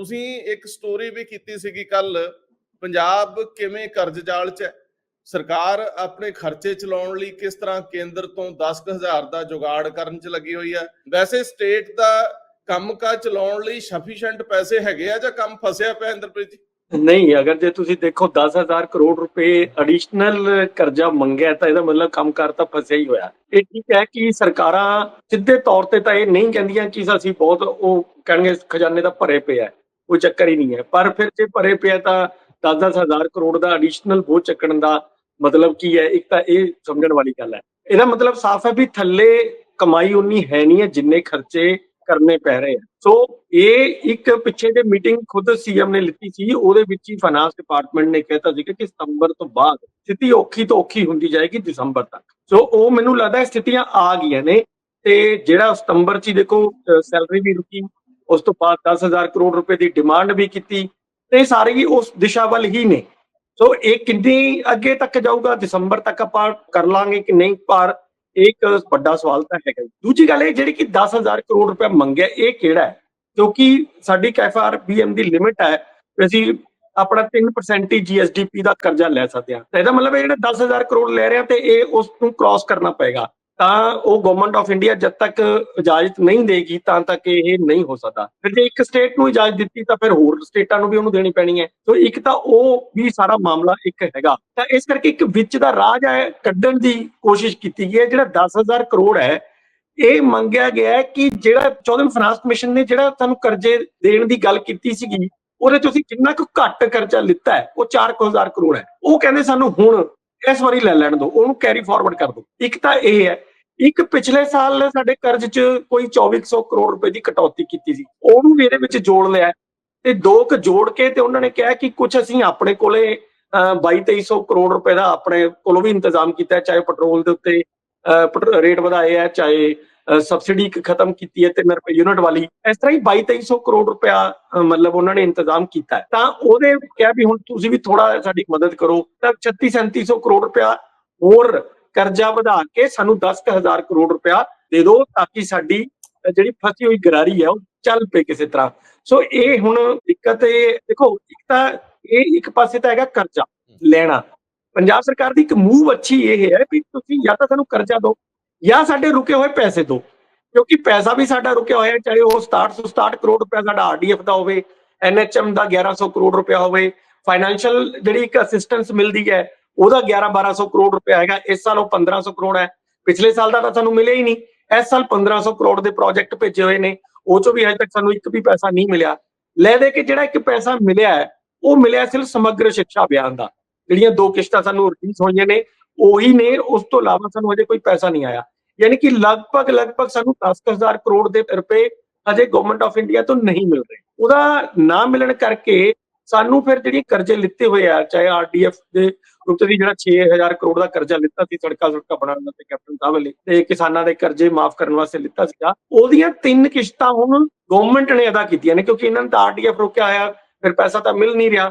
ਤੁਸੀਂ ਇੱਕ ਸਟੋਰੀ ਵੀ ਕੀਤੀ ਸੀਗੀ ਕੱਲ ਪੰਜਾਬ ਕਿਵੇਂ ਕਰਜ਼ ਜਾਲ 'ਚ ਹੈ? ਸਰਕਾਰ ਆਪਣੇ ਖਰਚੇ ਚਲਾਉਣ ਲਈ ਕਿਸ ਤਰ੍ਹਾਂ ਕੇਂਦਰ ਤੋਂ 10000 ਦਾ ਜੁਗਾੜ ਕਰਨ 'ਚ ਲੱਗੀ ਹੋਈ ਹੈ? ਵੈਸੇ ਸਟੇਟ ਦਾ ਕੰਮਕਾਜ ਚਲਾਉਣ ਲਈ ਸਫੀਸ਼ੀਐਂਟ ਪੈਸੇ ਹੈਗੇ ਆ ਜਾਂ ਕੰਮ ਫਸਿਆ ਪਿਆ ਇੰਦਰਪ੍ਰੀਤ ਜੀ? ਨਹੀਂ, ਅਗਰ ਜੇ ਤੁਸੀਂ ਦੇਖੋ 10000 ਕਰੋੜ ਰੁਪਏ ਐਡੀਸ਼ਨਲ ਕਰਜ਼ਾ ਮੰਗਿਆ ਤਾਂ ਇਹਦਾ ਮਤਲਬ ਕੰਮਕਾਰ ਤਾਂ ਫਸਿਆ ਹੀ ਹੋਇਆ। ਇਹ ਠੀਕ ਹੈ ਕਿ ਸਰਕਾਰਾਂ ਸਿੱਧੇ ਤੌਰ ਤੇ ਤਾਂ ਇਹ ਨਹੀਂ ਕਹਿੰਦੀਆਂ ਕਿ ਅਸੀਂ ਬਹੁਤ ਉਹ ਕਹਿਣਗੇ ਖਜ਼ਾਨੇ ਦਾ ਭਰੇ ਪਿਆ ਹੈ। ਕੋਈ ਚੱਕਰ ਹੀ ਨਹੀਂ ਹੈ। ਪਰ ਫਿਰ ਜੇ ਭਰੇ ਪਿਆ ਤਾਂ 10000 ਕਰੋੜ ਦਾ ਐਡੀਸ਼ਨਲ ਬੋਝ ਚੱਕਣ ਦਾ ਮਤਲਬ ਕੀ ਹੈ? ਇੱਕ ਤਾਂ ਇਹ ਸਮਝਣ ਵਾਲੀ ਗੱਲ ਹੈ। ਇਹਦਾ ਮਤਲਬ ਸਾਫ਼ ਹੈ ਵੀ ਥੱਲੇ ਕਮਾਈ ਉਨੀ ਹੈ ਨਹੀਂ ਹੈ ਜਿੰਨੇ ਖਰਚੇ ਕਰਨੇ ਪੈ ਰਹੇ ਆ ਸੋ ਇਹ ਇੱਕ ਪਿੱਛੇ ਜੇ ਮੀਟਿੰਗ ਖੁਦ ਸੀਐਮ ਨੇ ਲਿੱਤੀ ਸੀ, ਉਹਦੇ ਵਿੱਚ ਹੀ ਫਾਈਨਾਂਸ ਡਿਪਾਰਟਮੈਂਟ ਨੇ ਕਹਿਤਾ ਸੀ ਕਿ ਸਤੰਬਰ ਤੋਂ ਬਾਅਦ ਸਥਿਤੀ ਔਖੀ ਤੋਂ ਔਖੀ ਹੁੰਦੀ ਜਾਏਗੀ ਦਸੰਬਰ ਤੱਕ। ਸੋ ਉਹ ਮੈਨੂੰ ਲੱਗਦਾ ਸਥਿਤੀਆਂ ਆ ਗਈਆਂ ਨੇ ਤੇ ਜਿਹੜਾ ਸਤੰਬਰ 'ਚ ਹੀ ਦੇਖੋ ਸੈਲਰੀ ਵੀ ਰੁਕੀ ਉਸ ਤੋਂ ਬਾਅਦ 10000 ਕਰੋੜ ਰੁਪਏ ਦੀ ਡਿਮਾਂਡ ਵੀ ਕੀਤੀ ਤੇ ਇਹ ਸਾਰੇ ਹੀ ਉਸ ਦਿਸ਼ਾ ਵੱਲ ਹੀ ਨੇ। ਸੋ ਇਹ ਕਿੰਨੀ ਅੱਗੇ ਤੱਕ ਜਾਊਗਾ, ਦਸੰਬਰ ਤੱਕ ਆਪਾਂ ਕਰ ਲਾਂਗੇ ਕਿ ਨਹੀਂ? ਪਰ ਇੱਕ ਵੱਡਾ ਸਵਾਲ ਤਾਂ ਹੈਗਾ ਹੀ। ਦੂਜੀ ਗੱਲ ਇਹ, ਜਿਹੜੀ ਕਿ 10000 ਕਰੋੜ ਰੁਪਏ ਮੰਗਿਆ, ਇਹ ਕਿਹੜਾ ਹੈ? ਕਿਉਂਕਿ ਸਾਡੀ ਐਫਆਰਬੀਐਮ ਦੀ ਲਿਮਿਟ ਹੈ ਅਸੀਂ ਆਪਣਾ 3% ਹੀ ਜੀਐਸਡੀਪੀ ਦਾ ਕਰਜ਼ਾ ਲੈ ਸਕਦੇ ਹਾਂ। ਤਾਂ ਇਹਦਾ ਮਤਲਬ ਇਹ ਜਿਹੜਾ 10000 ਕਰੋੜ ਲੈ ਰਹੇ ਆ ਤੇ ਇਹ ਉਸ ਨੂੰ ਕ੍ਰਾਸ ਕਰਨਾ ਪਏਗਾ। ਤਾਂ ਉਹ ਗਵਰਨਮੈਂਟ ਆਫ ਇੰਡੀਆ ਜਦ ਤੱਕ ਇਜਾਜ਼ਤ ਨਹੀਂ ਦੇਗੀ ਤਾਂ ਤੱਕ ਇਹ ਨਹੀਂ ਹੋ ਸਕਦਾ। ਫਿਰ ਜੇ ਇੱਕ ਸਟੇਟ ਨੂੰ ਇਜਾਜ਼ਤ ਦਿੱਤੀ ਤਾਂ ਫਿਰ ਹੋਰ ਸਟੇਟਾਂ ਨੂੰ ਵੀ ਉਹਨੂੰ ਦੇਣੀ ਪੈਣੀ ਹੈ। ਸੋ ਇੱਕ ਤਾਂ ਉਹ ਵੀ ਸਾਰਾ ਮਾਮਲਾ ਇੱਕ ਹੈਗਾ। ਤਾਂ ਇਸ ਕਰਕੇ ਇੱਕ ਵਿੱਚ ਦਾ ਰਾਜ ਹੈ, ਕੱਢਣ ਦੀ ਕੋਸ਼ਿਸ਼ ਕੀਤੀ ਗਈ ਹੈ, ਜਿਹੜਾ 10000 ਕਰੋੜ ਹੈ, ਇਹ ਮੰਗਿਆ ਗਿਆ ਹੈ ਕਿ ਜਿਹੜਾ 14 ਫਾਈਨਾਂਸ ਕਮਿਸ਼ਨ ਨੇ ਜਿਹੜਾ ਤੁਹਾਨੂੰ ਕਰਜ਼ੇ ਦੇਣ ਦੀ ਗੱਲ ਕੀਤੀ ਸੀਗੀ, ਉਹਦੇ ਚ ਅਸੀਂ ਕਿੰਨਾ ਕੁ ਘੱਟ ਕਰਜ਼ਾ ਲਿੱਤਾ ਹੈ, ਉਹ 4000 ਕਰੋੜ ਹੈ। ਉਹ ਕਹਿੰਦੇ ਸਾਨੂੰ ਹੁਣ ਇਸ ਵਾਰੀ ਲੈ ਲੈਣ ਦਿਓ, ਉਹਨੂੰ ਕੈਰੀ ਫਾਰਵਰਡ ਕਰ ਦਿਓ। ਇੱਕ ਤਾਂ ਇਹ ਹੈ ਇੱਕ ਪਿਛਲੇ ਸਾਲ ਸਾਡੇ ਕਰਜ਼ 'ਚ ਕੋਈ 2400 ਕਰੋੜ ਰੁਪਏ ਦੀ ਕਟੌਤੀ ਕੀਤੀ ਸੀ। ਉਹਨੂੰ ਵੀ ਇਹਦੇ ਵਿੱਚ ਜੋੜ ਲਿਆ ਤੇ ਦੋ ਕੁ ਜੋੜ ਕੇ ਤੇ ਉਹਨਾਂ ਨੇ ਕਿਹਾ ਕਿ ਕੁਝ ਅਸੀਂ ਆਪਣੇ ਕੋਲੇ 22-2300 ਕਰੋੜ ਰੁਪਏ ਦਾ ਆਪਣੇ ਕੋਲੋਂ ਵੀ ਇੰਤਜ਼ਾਮ ਕੀਤਾ ਹੈ, ਚਾਹੇ ਪੈਟਰੋਲ ਦੇ ਉੱਤੇ ਰੇਟ ਵਧਾਏ ਹੈ ਚਾਹੇ ਸਬਸਿਡੀ ਖਤਮ ਕੀਤੀ ਹੈ 3 ਰੁਪਏ ਯੂਨਿਟ ਵਾਲੀ। ਇਸ ਤਰ੍ਹਾਂ ਹੀ 22-2300 ਕਰੋੜ ਰੁਪਇਆ ਮਤਲਬ ਉਹਨਾਂ ਨੇ ਇੰਤਜ਼ਾਮ ਕੀਤਾ ਤਾਂ ਉਹਦੇ ਕਿਹਾ ਵੀ ਹੁਣ ਤੁਸੀਂ ਵੀ ਥੋੜਾ ਸਾਡੀ ਮਦਦ ਕਰੋ। ਤਾਂ 36-3700 ਕਰੋੜ ਰੁਪਇਆ ਹੋਰ ਕਰਜ਼ਾ ਵਧਾ ਕੇ ਸਾਨੂੰ 10000 ਕਰੋੜ ਰੁਪਇਆ ਦੇ ਦਿਓ ਤਾਂ ਕਿ ਸਾਡੀ ਜਿਹੜੀ ਫਸੀ ਹੋਈ ਗਰਾਰੀ ਹੈ ਉਹ ਚੱਲ ਪਏ ਕਿਸੇ ਤਰ੍ਹਾਂ। ਸੋ ਇਹ ਹੁਣ ਦਿੱਕਤ ਇਹ, ਦੇਖੋ, ਇੱਕ ਤਾਂ ਇਹ ਇੱਕ ਪਾਸੇ ਤਾਂ ਹੈਗਾ ਕਰਜ਼ਾ ਲੈਣਾ। ਪੰਜਾਬ ਸਰਕਾਰ ਦੀ ਇੱਕ ਮੂਵ ਅੱਛੀ ਇਹ ਹੈ ਵੀ ਤੁਸੀਂ ਜਾਂ ਤਾਂ ਸਾਨੂੰ ਕਰਜ਼ਾ ਦਿਓ, ਜਾਂ ਸਾਡੇ ਰੁਕੇ ਹੋਏ ਪੈਸੇ ਦਿਓ। ਕਿਉਂਕਿ ਪੈਸਾ ਵੀ ਸਾਡਾ ਰੁਕਿਆ ਹੋਇਆ, ਚਾਹੇ ਉਹ 67 ਕਰੋੜ ਰੁਪਏ ਸਾਡਾ ਆਰਡੀਐਫ ਦਾ ਹੋਵੇ ਐਨਐਚਐਮ ਦਾ 1100 ਕਰੋੜ ਰੁਪਏ ਹੋਵੇ, ਫਾਈਨੈਂਸ਼ੀਅਲ ਜਿਹੜੀ ਇੱਕ ਅਸਿਸਟੈਂਸ ਮਿਲਦੀ ਹੈ ਉਹਦਾ 11 1200 ਕਰੋੜ ਰੁਪਏ ਹੈਗਾ, ਇਸ ਸਾਲ ਉਹ 1500 ਕਰੋੜ ਹੈ। ਪਿਛਲੇ ਸਾਲ ਦਾ ਤਾਂ ਸਾਨੂੰ ਮਿਲਿਆ ਹੀ ਨਹੀਂ। ਇਸ ਸਾਲ 1500 ਕਰੋੜ ਦੇ ਪ੍ਰੋਜੈਕਟ ਭੇਜੇ ਹੋਏ ਨੇ। ਉਹ ਚੋਂ ਵੀ ਹਜੇ ਤੱਕ ਸਾਨੂੰ ਇੱਕ ਵੀ ਪੈਸਾ ਨਹੀਂ ਮਿਲਿਆ। ਲੈ ਦੇ ਕੇ ਜਿਹੜਾ ਇੱਕ ਪੈਸਾ ਮਿਲਿਆ ਹੈ, ਉਹ ਮਿਲਿਆ ਸਿਰਫ ਸਮਗਰ ਸਿੱਖਿਆ ਅਭਿਆਨ ਦਾ। ਜਿਹੜੀਆਂ ਦੋ ਕਿਸ਼ਤਾਂ ਸਾਨੂੰ ਰਿਲੀਜ਼ ਹੋਈਆਂ ਨੇ, ਉਹੀ ਨੇ, ਉਸ ਤੋਂ ਇਲਾਵਾ ਸਾਨੂੰ ਹਜੇ ਕੋਈ ਪੈਸਾ ਨਹੀਂ ਆਇਆ। ਯਾਨੀ ਕਿ ਲਗਭਗ ਲਗਭਗ ਸਾਨੂੰ 10000 ਕਰੋੜ ਦੇ ਰੁਪਏ ਅਜੇ ਗਵਰਨਮੈਂਟ ਆਫ ਇੰਡੀਆ ਤੋਂ ਨਹੀਂ ਮਿਲ ਰਹੇ। ਉਹਦਾ ਨਾ ਮਿਲਣ ਕਰਕੇ ਸਾਨੂੰ ਫਿਰ ਜਿਹੜੀ ਕਰਜ਼ੇ ਲਿੱਤੇ ਹੋਏ ਆ, ਚਾਹੇ ਆਰਡੀਐਫ ਦੇ ਰੂਪ ਤੇ ਵੀ ਜਿਹੜਾ 6000 ਕਰੋੜ ਦਾ ਕਰਜ਼ਾ ਲਿੱਤਾ ਸੀ, ਸੜਕਾਂ ਸੜਕਾਂ ਬਣਾਉਣ ਵਾਸਤੇ ਕੈਪਟਨ ਸਾਹਿਬ ਨੇ ਤੇ ਕਿਸਾਨਾਂ ਦੇ ਕਰਜ਼ੇ ਮਾਫ ਕਰਨ ਵਾਸਤੇ ਲਿੱਤਾ ਸੀਗਾ। ਉਹਦੀਆਂ ਤਿੰਨ ਕਿਸ਼ਤਾਂ ਹੁਣ ਗਵਰਨਮੈਂਟ ਨੇ ਅਦਾ ਕੀਤੀਆਂ ਨੇ, ਕਿਉਂਕਿ ਇਹਨਾਂ ਨੇ ਤਾਂ ਆਰਟੀਐਫ ਰੋਕਿਆ ਹੋਇਆ, ਫਿਰ ਪੈਸਾ ਤਾਂ ਮਿਲ ਨਹੀਂ ਰਿਹਾ।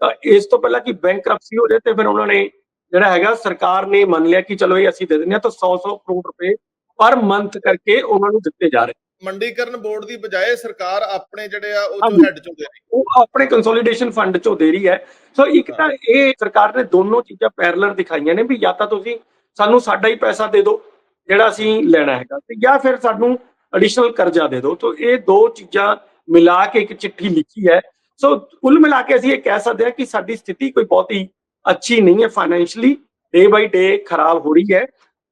ਤਾਂ ਇਸ ਤੋਂ ਪਹਿਲਾਂ ਕਿ ਬੈਂਕਰਪਸੀ ਹੋ ਜਾਏ ਤੇ ਫਿਰ ਉਹਨਾਂ ਨੇ ਜਿਹੜਾ ਹੈਗਾ, ਸਰਕਾਰ ਨੇ ਮੰਨ ਲਿਆ ਕਿ ਚਲੋ ਇਹ ਅਸੀਂ ਦੇ ਦਿੰਦੇ ਹਾਂ ਤਾਂ 100-100 ਕਰੋੜ ਰੁਪਏ ਪਰ ਮੰਥ ਕਰਕੇ ਉਹਨਾਂ ਨੂੰ ਦਿੱਤੇ ਜਾ ਰਹੇ ਮੰਡੀਕਰਨ ਬੋਰਡ ਦੀ ਬਜਾਏ ਸਰਕਾਰ ਆਪਣੇ ਜਿਹੜੇ ਆ ਉਹ। ਚੋਂ ਹੈਡ ਚੋਂ ਦੇ ਰਹੀ ਉਹ ਆਪਣੇ ਕੰਸੋਲੀਡੇਸ਼ਨ ਫੰਡ ਚੋਂ ਦੇ ਰਹੀ ਹੈ। ਸੋ ਇੱਕ ਤਾਂ ਇਹ ਸਰਕਾਰ ਨੇ ਦੋਨੋਂ ਚੀਜ਼ਾਂ ਪੈਰਲਰ ਦਿਖਾਈਆਂ ਨੇ ਵੀ ਜਾਂ ਤਾਂ ਤੁਸੀਂ ਸਾਨੂੰ ਸਾਡਾ ਹੀ ਪੈਸਾ ਦੇ ਦਿਓ ਜਿਹੜਾ ਅਸੀਂ ਲੈਣਾ ਹੈਗਾ ਤੇ ਜਾਂ ਫਿਰ ਸਾਨੂੰ ਐਡੀਸ਼ਨਲ ਕਰਜ਼ਾ ਦੇ ਦਿਓ। ਤੋਂ ਇਹ ਦੋ ਚੀਜ਼ਾਂ ਮਿਲਾ ਕੇ ਇੱਕ ਚਿੱਠੀ ਲਿਖੀ ਹੈ। ਸੋ ਕੁੱਲ ਮਿਲਾ ਕੇ ਅਸੀਂ ਇਹ ਕਹਿ ਸਕਦੇ ਹਾਂ ਕਿ ਸਾਡੀ ਸਥਿਤੀ ਕੋਈ ਬਹੁਤੀ ਅੱਛੀ ਨਹੀਂ ਹੈ। ਫਾਈਨੈਂਸ਼ਲੀ ਡੇ ਬਾਈ ਡੇ ਖਰਾਬ ਹੋ ਰਹੀ ਹੈ।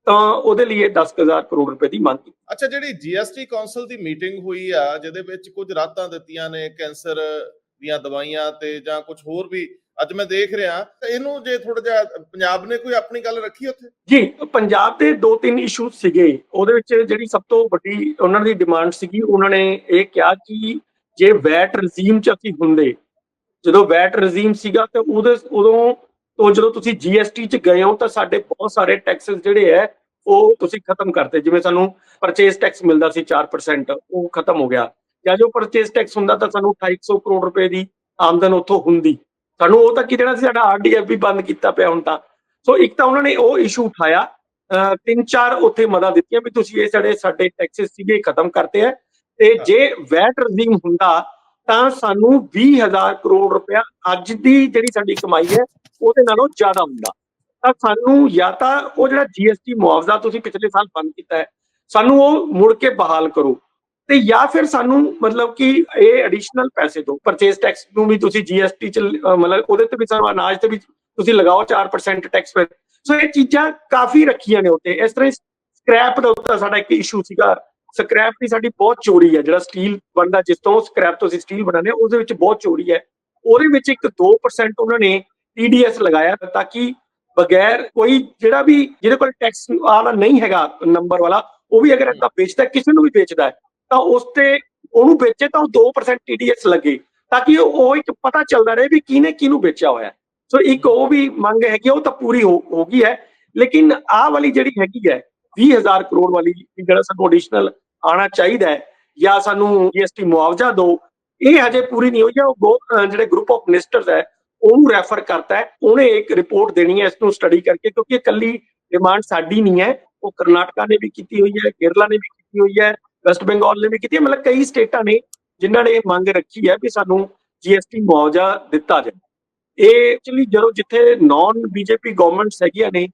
ਤਾਂ ਉਹਦੇ ਲਈ 10000 ਕਰੋੜ ਰੁਪਏ ਦੀ ਮੰਗ ਕੀਤੀ। ਅੱਛਾ ਜਿਹੜੀ ਜੀਐਸਟੀ ਕਾਉਂਸਲ ਦੀ ਮੀਟਿੰਗ ਹੋਈ ਆ ਜਿਹਦੇ ਵਿੱਚ ਕੁਝ ਰਾਤਾਂ ਦਿੱਤੀਆਂ ਨੇ ਕੈਂਸਰ ਦੀਆਂ ਦਵਾਈਆਂ ਤੇ ਜਾਂ ਕੁਝ ਹੋਰ ਵੀ ਅੱਜ ਮੈਂ ਦੇਖ ਰਿਹਾ ਇਹਨੂੰ ਜੇ ਥੋੜਾ ਜਿਹਾ ਪੰਜਾਬ ਨੇ ਕੋਈ ਆਪਣੀ ਗੱਲ ਰੱਖੀ ਉੱਥੇ? ਜੀ ਪੰਜਾਬ ਦੇ ਦੋ ਤਿੰਨ ਇਸ਼ੂ ਸੀਗੇ। ਉਹਦੇ ਵਿੱਚ ਜਿਹੜੀ ਸਭ ਤੋਂ ਵੱਡੀ ਉਹਨਾਂ ਦੀ ਡਿਮਾਂਡ ਸੀਗੀ ਉਹਨਾਂ ਨੇ ਇਹ ਕਿਹਾ ਕਿ ਜੇ ਵੈਟ ਰਜੀਮ ਚ ਅਸੀਂ ਹੁੰਦੇ ਜਦੋਂ ਵੈਟ ਰਜੀਮ ਸੀਗਾ ਤੇ ਉਹਦੇ ਉਦੋਂ ਤੋਂ ਜਦੋਂ ਤੁਸੀਂ ਜੀਐਸਟੀ ਚ ਗਏ ਹੋ ਤਾਂ ਸਾਡੇ ਬਹੁਤ ਸਾਰੇ ਟੈਕਸਸ ਜਿਹੜੇ ਹੈ ਉਹ ਤੁਸੀਂ ਖਤਮ ਕਰਤੇ। ਜਿਵੇਂ ਸਾਨੂੰ ਪਰਚੇਸ ਟੈਕਸ ਮਿਲਦਾ ਸੀ 4% ਉਹ ਖਤਮ ਹੋ ਗਿਆ। ਜਾਂ ਜੋ ਪਰਚੇਸ ਟੈਕਸ ਹੁੰਦਾ ਤਾਂ ਸਾਨੂੰ 250 ਕਰੋੜ ਰੁਪਏ ਦੀ ਆਮਦਨ ਉੱਥੋਂ ਹੁੰਦੀ। ਸਾਨੂੰ ਉਹ ਤਾਂ ਕੀ ਦੇਣਾ ਸੀ? ਸਾਡਾ ਆਰਡੀਐਫ ਵੀ ਬੰਦ ਕੀਤਾ ਪਿਆ ਹੁਣ ਤਾਂ। ਸੋ ਇੱਕ ਤਾਂ ਉਹਨਾਂ ਨੇ ਉਹ ਇਸ਼ੂ ਉਠਾਇਆ। ਅਹ ਤਿੰਨ ਚਾਰ ਉੱਥੇ ਮਦਾ ਦਿੱਤੀਆਂ ਵੀ ਤੁਸੀਂ ਇਹ ਸਾਡੇ ਸਾਡੇ ਟੈਕਸਸ ਸੀਗੇ ਖਤਮ ਕਰਤੇ ਹੈ ਤੇ ਜੇ ਵੈਟ ਰਿਜ਼ੀਮ ਹੁੰਦਾ ਤਾਂ ਸਾਨੂੰ 20000 ਕਰੋੜ ਰੁਪਇਆ ਅੱਜ ਦੀ ਜਿਹੜੀ ਸਾਡੀ ਕਮਾਈ ਹੈ, ਉਹਦੇ ਨਾਲੋਂ ਜ਼ਿਆਦਾ ਹੁੰਦਾ। ਤਾਂ ਸਾਨੂੰ ਜਾਂ ਤਾਂ ਉਹ ਜਿਹੜਾ ਜੀਐਸਟੀ ਮੁਆਵਜ਼ਾ ਤੁਸੀਂ ਪਿਛਲੇ ਸਾਲ ਬੰਦ ਕੀਤਾ ਹੈ, ਸਾਨੂੰ ਉਹ ਮੁੜ ਕੇ ਬਹਾਲ ਕਰੋ। ਤੇ ਜਾਂ ਫਿਰ ਸਾਨੂੰ ਮਤਲਬ ਕਿ ਇਹ ਐਡੀਸ਼ਨਲ ਪੈਸੇ ਦਿਓ। ਪਰਚੇਸ ਟੈਕਸ ਨੂੰ ਵੀ ਤੁਸੀਂ ਜੀਐਸਟੀ ਚ ਮਤਲਬ ਉਹਦੇ ਤੇ ਵੀ ਸਾਨੂੰ ਅਨਾਜ ਤੇ ਵੀ ਤੁਸੀਂ ਲਗਾਓ 4% ਟੈਕਸ ਫਿਰ। ਸੋ ਇਹ ਚੀਜ਼ਾਂ ਕਾਫੀ ਰੱਖੀਆਂ ਨੇ ਉੱਤੇ ਇਸ ਤਰ੍ਹਾਂ ਸਕ੍ਰੈਪ ਦਾ ਉੱਤੇ ਸਾਡਾ ਇੱਕ ਇਸ਼ੂ ਸੀਗਾ। ਸਕ੍ਰੈਪ ਦੀ ਸਾਡੀ ਬਹੁਤ ਚੋਰੀ ਹੈ। ਜਿਹੜਾ ਸਟੀਲ ਬਣਦਾ, ਜਿਸ ਤੋਂ ਸਕ੍ਰੈਪ ਤੋਂ ਅਸੀਂ ਸਟੀਲ ਬਣਾਉਂਦੇ ਉਹਦੇ ਵਿੱਚ ਬਹੁਤ ਚੋਰੀ ਹੈ। ਉਹਦੇ ਵਿੱਚ ਇੱਕ 2% ਉਹਨਾਂ ਨੇ ਟੀਡੀਐਸ ਲਗਾਇਆ ਤਾਂ ਕਿ ਬਗੈਰ ਕੋਈ ਜਿਹੜਾ ਵੀ ਜਿਹਦੇ ਕੋਲ ਟੈਕਸ ਵਾਲਾ ਨਹੀਂ ਹੈਗਾ ਨੰਬਰ ਵਾਲਾ ਉਹ ਵੀ ਅਗਰ ਇਦਾਂ ਵੇਚਦਾ ਕਿਸੇ ਨੂੰ ਵੀ ਵੇਚਦਾ ਤਾਂ ਉਸ ਤੇ ਉਹਨੂੰ ਵੇਚੇ ਤਾਂ ਉਹ 2% ਟੀਡੀਐਸ ਲੱਗੇ ਤਾਂ ਕਿ ਉਹ ਇੱਕ ਪਤਾ ਚੱਲਦਾ ਰਹੇ ਵੀ ਕਿਹਨੇ ਕਿਹਨੂੰ ਵੇਚਿਆ ਹੋਇਆ ਸੋ ਇੱਕ ਉਹ ਵੀ ਮੰਗ ਹੈਗੀ ਆ, ਉਹ ਤਾਂ ਪੂਰੀ ਹੋ ਹੋ ਗਈ ਹੈ ਲੇਕਿਨ ਆਹ ਵਾਲੀ ਜਿਹੜੀ ਹੈਗੀ ਹੈ 20000 ਕਰੋੜ ਵਾਲੀ ਜਿਹੜਾ ਸਾਨੂੰ ਐਡੀਸ਼ਨਲ ਆਣਾ ਚਾਹੀਦਾ ਹੈ ਜਾਂ ਸਾਨੂੰ ਜੀਐਸਟੀ ਮੁਆਵਜ਼ਾ ਦਿਓ ਇਹ ਹਜੇ ਪੂਰੀ ਨਹੀਂ ਹੋਈ ਹੈ ਉਹ ਗੋ- ਜਿਹੜੇ ਗਰੁੱਪ ਆਫ ਮਿਨਿਸਟਰਸ ਹੈ ਉਹਨੂੰ ਰੈਫਰ ਕਰਤਾ ਹੈ, ਉਹਨੇ ਇੱਕ ਰਿਪੋਰਟ ਦੇਣੀ ਹੈ ਇਸ ਨੂੰ ਸਟੱਡੀ ਕਰਕੇ, ਕਿਉਂਕਿ ਇਹ ਇਕੱਲੀ ਡਿਮਾਂਡ ਸਾਡੀ ਨਹੀਂ ਹੈ, ਉਹ ਕਰਨਾਟਕਾ ਨੇ ਵੀ ਕੀਤੀ ਹੋਈ ਹੈ, ਕੇਰਲਾ ਨੇ ਵੀ ਕੀਤੀ ਹੋਈ ਹੈ ਵੈਸਟ ਬੰਗਾਲ ਨੇ ਵੀ ਕੀਤੀ ਹੈ, ਮਤਲਬ ਕਈ ਸਟੇਟਾਂ ਨੇ ਜਿਨ੍ਹਾਂ ਨੇ ਇਹ ਮੰਗ ਰੱਖੀ ਹੈ ਵੀ ਸਾਨੂੰ ਜੀਐਸਟੀ ਮੁਆਵਜ਼ਾ ਦਿੱਤਾ ਜਾਵੇ। ਇਹ ਐਕਚੁਅਲੀ ਜਦੋਂ ਜਿੱਥੇ ਨਾਨ ਬੀਜੇਪੀ ਗਵਰਨਮੈਂਟਸ ਹੈਗੀਆਂ ਨੇ,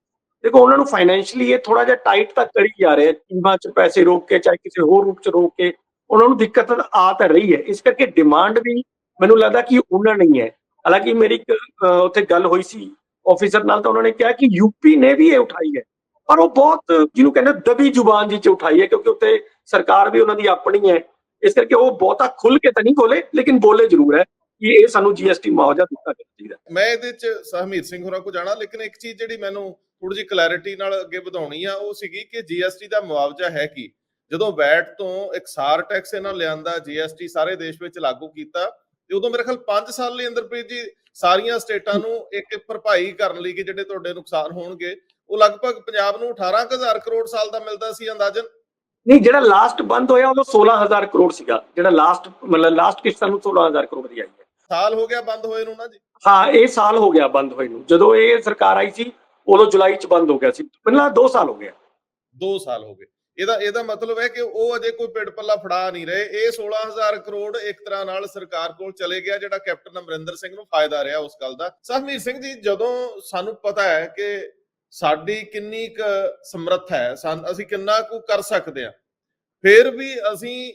ਦੇਖੋ ਉਹਨਾਂ ਨੂੰ ਫਾਈਨੈਂਸ਼ੀਅਲੀ ਇਹ ਥੋੜਾ ਜਿਹਾ ਟਾਈਟ ਤਾਂ ਕਰੀ ਜਾ ਰਿਹਾ ਕੀਮਾ ਚ ਪੈਸੇ ਰੋਕ ਕੇ, ਚਾਹੇ ਕਿਸੇ ਹੋਰ ਰੂਪ ਚ ਰੋਕ ਕੇ, ਉਹਨਾਂ ਨੂੰ ਦਿੱਕਤ ਆ ਤਾਂ ਰਹੀ ਹੈ। ਇਸ ਕਰਕੇ ਡਿਮਾਂਡ ਵੀ ਮੈਨੂੰ ਲੱਗਦਾ ਕਿ ਉਹਨਾਂ ਨਹੀਂ ਹੈ। ਹਾਲਾਂਕਿ ਮੇਰੀ ਇੱਕ ਉੱਥੇ ਗੱਲ ਹੋਈ ਸੀ ਆਫੀਸਰ ਨਾਲ ਤਾਂ ਉਹਨਾਂ ਨੇ ਕਿਹਾ ਕਿ ਯੂਪੀ ਨੇ ਵੀ ਇਹ ਉਠਾਈ ਹੈ। ਪਰ ਉਹ ਬਹੁਤ ਜਿਹਨੂੰ ਕਹਿੰਦੇ ਦਬੀ ਜ਼ੁਬਾਨ ਜੀ ਚ ਉਠਾਈ ਹੈ ਕਿਉਂਕਿ ਉੱਤੇ ਸਰਕਾਰ ਵੀ ਉਹਨਾਂ ਦੀ ਆਪਣੀ ਹੈ। ਇਸ ਕਰਕੇ ਉਹ ਬਹੁਤਾ ਖੁੱਲ ਕੇ ਤਾਂ ਨਹੀਂ ਬੋਲੇ ਲੇਕਿਨ ਬੋਲੇ ਜ਼ਰੂਰ ਹੈ ਕਿ ਇਹ ਸਾਨੂੰ ਜੀਐਸਟੀ ਮੁਆਵਜ਼ਾ ਦਿੱਤਾ ਜਾਣਾ ਚਾਹੀਦਾ ਮੈਂ ਇਹਦੇ ਚ ਸਹਮੀਤ ਸਿੰਘ ਹੋਰਾਂ ਕੋ ਜਾਣਾ, ਲੇਕਿਨ ਇੱਕ ਚੀਜ਼ ਜਿਹੜੀ ਮੈਨੂੰ ਥੋੜੀ ਜਿਹੀ ਕਲੈਰਿਟੀ ਨਾਲ ਅੱਗੇ ਵਧਾਉਣੀ ਆ, ਉਹ ਸੀਗੀ ਕਿ ਜੀਐਸਟੀ ਦਾ ਮੁਆਵਜ਼ਾ ਹੈ ਕੀ? ਜਦੋਂ ਵੈਟ ਤੋਂ ਇਕਸਾਰ ਟੈਕਸ ਇਹਨਾਂ ਲਿਆਂਦਾ ਜੀਐਸਟੀ ਸਾਰੇ ਦੇਸ਼ ਵਿੱਚ ਲਾਗੂ ਕੀਤਾ ਤੇ ਉਦੋਂ ਮੇਰੇ ਖਿਆਲ 5 ਸਾਲ ਲਈ ਅੰਦਰਪ੍ਰੀਤ ਜੀ ਸਾਰੀਆਂ ਸਟੇਟਾਂ ਨੂੰ ਇੱਕ ਭਰਪਾਈ ਕਰਨ ਲਈ ਕਿ ਜਿਹੜੇ ਤੁਹਾਡੇ ਨੁਕਸਾਨ ਹੋਣਗੇ ਉਹ ਲਗਭਗ ਪੰਜਾਬ ਨੂੰ 18000 ਕਰੋੜ ਸਾਲ ਦਾ ਮਿਲਦਾ ਸੀ ਅੰਦਾਜ਼ਨ? ਨਹੀਂ ਜਿਹੜਾ ਲਾਸਟ ਬੰਦ ਹੋਇਆ ਉਦੋਂ 16000 ਕਰੋੜ ਸੀਗਾ। ਜਿਹੜਾ ਲਾਸਟ ਮਤਲਬ ਲਾਸਟ ਕਿਸ਼ਤ ਸਾਨੂੰ 16000 ਕਰੋੜ ਦੀ ਆਈ ਹੈ। ਸਾਲ ਹੋ ਗਿਆ ਬੰਦ ਹੋਏ ਨੂੰ ਨਾ ਜੀ? ਹਾਂ ਇਹ ਸਾਲ ਹੋ ਗਿਆ ਬੰਦ ਹੋਏ ਨੂੰ। ਜਦੋਂ ਇਹ ਸਰਕਾਰ ਆਈ ਸੀ ਉਦੋਂ ਜੁਲਾਈ ਚ ਬੰਦ ਹੋ ਗਿਆ ਸੀ। ਪਹਿਲਾਂ 2 ਸਾਲ ਹੋ ਗਏ। 2 ਸਾਲ ਹੋ ਗਏ। ਇਹਦਾ ਇਹਦਾ ਮਤਲਬ ਹੈ ਕਿ ਉਹ ਅਜੇ ਕੋਈ ਪਿੜ ਪੱਲਾ ਫੜਾ ਨਹੀਂ ਰਹੇ। ਇਹ 16000 ਕਰੋੜ ਇੱਕ ਤਰ੍ਹਾਂ ਨਾਲ ਸਰਕਾਰ ਕੋਲ ਚਲੇ ਗਿਆ, ਜਿਹੜਾ ਕੈਪਟਨ ਅਮਰਿੰਦਰ ਸਿੰਘ ਨੂੰ ਫਾਇਦਾ ਰਿਹਾ ਉਸ ਗੱਲ ਦਾ। ਸਹਮੀਰ ਸਿੰਘ ਜੀ, ਜਦੋਂ ਸਾਨੂੰ ਪਤਾ ਹੈ ਕਿ ਸਾਡੀ ਕਿੰਨੀ ਕੁ ਸਮਰੱਥ ਹੈ ਅਸੀਂ ਕਿੰਨਾ ਕੁ ਕਰ ਸਕਦੇ ਹਾਂ, ਫਿਰ ਵੀ ਅਸੀਂ